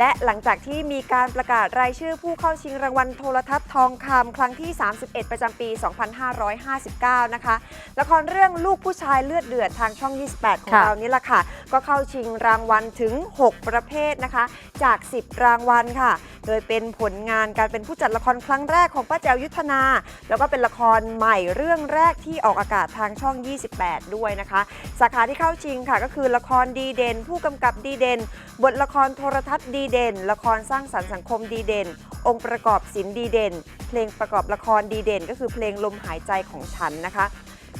และหลังจากที่มีการประกาศรายชื่อผู้เข้าชิงรางวัลโทรทัศน์ทองคำครั้งที่ 31 ประจำปี 2559 นะคะ ละครเรื่องลูกผู้ชายเลือดเดือดทางช่อง 28 ของค่ะเรานี่แหละค่ะ ก็เข้าชิงรางวัลถึง 6 ประเภทนะคะ จาก 10 รางวัลค่ะ โดยเป็นผลงานการเป็นผู้จัดละครครั้งแรกของป้าแจวยุทธนา แล้วก็เป็นละครใหม่เรื่องแรกที่ออกอากาศทางช่อง 28 ด้วยนะคะ สาขาที่เข้าชิงค่ะก็คือละครดีเด่น ผู้กำกับดีเด่น บทละครโทรทัศน์ดีเด่น ละครสร้างสรรค์สังคมดีเด่น องค์ประกอบศิลป์ดีเด่น เพลงประกอบละครดีเด่น ก็คือเพลงลมหายใจของฉันนะคะ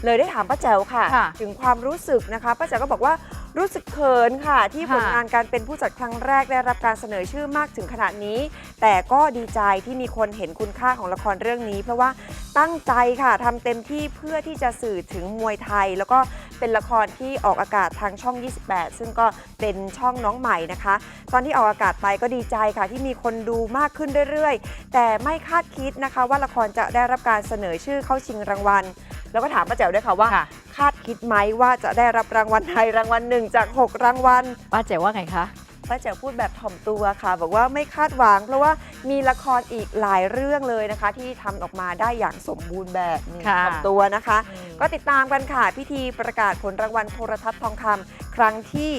เลยได้ถามป้าแจ๋วค่ะค่ะถึงความรู้สึกนะคะป้าแจ๋วก็บอกว่า รู้สึกเขินค่ะ ที่ผค่ะลงานการเป็นผู้จัดครั้งแรกได้รับการเสนอชื่อมากถึงขนาดนี้ แต่ก็ดีใจที่มีคนเห็นคุณค่าของละครเรื่องนี้ เพราะว่าตั้งใจค่ะทำเต็มที่เพื่อที่จะสื่อถึงมวยไทย แล้วก็เป็นละครที่ออกอากาศทางช่อง 28 ซึ่งก็เป็นช่องน้องใหม่นะคะ ตอนที่ออกอากาศไปก็ดีใจค่ะ ที่มีคนดูมากขึ้นเรื่อยๆ แต่ไม่คาดคิดนะคะ ว่าละครจะได้รับการเสนอชื่อเข้าชิงรางวัล แล้วก็ถามป้าแจ๋วด้วยค่ะว่า ค่ะ คาดคิดไหมว่าจะได้รับรางวัลไทยรางวัลหนึ่งจาก 6 รางวัล ป้าแจ๋วว่าไงคะ ป้าแจ๋วพูดแบบถ่อมตัวค่ะ บอกว่าไม่คาดหวัง เพราะว่ามีละครอีกหลายเรื่องเลยนะคะ ที่ทำออกมาได้อย่างสมบูรณ์แบบนี่ค่ะ ถ่อมตัวนะคะอืมก็ติดตามกันค่ะ พิธีประกาศผลรางวัลโทรทัศน์ทองคำครั้งที่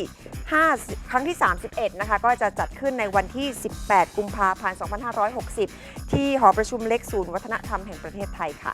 5ครั้งที่ 31 นะคะ ก็จะจัดขึ้นในวันที่ 18 กุมภาพันธ์ 2560 ที่หอประชุมเล็กศูนย์วัฒนธรรมแห่งประเทศไทยค่ะ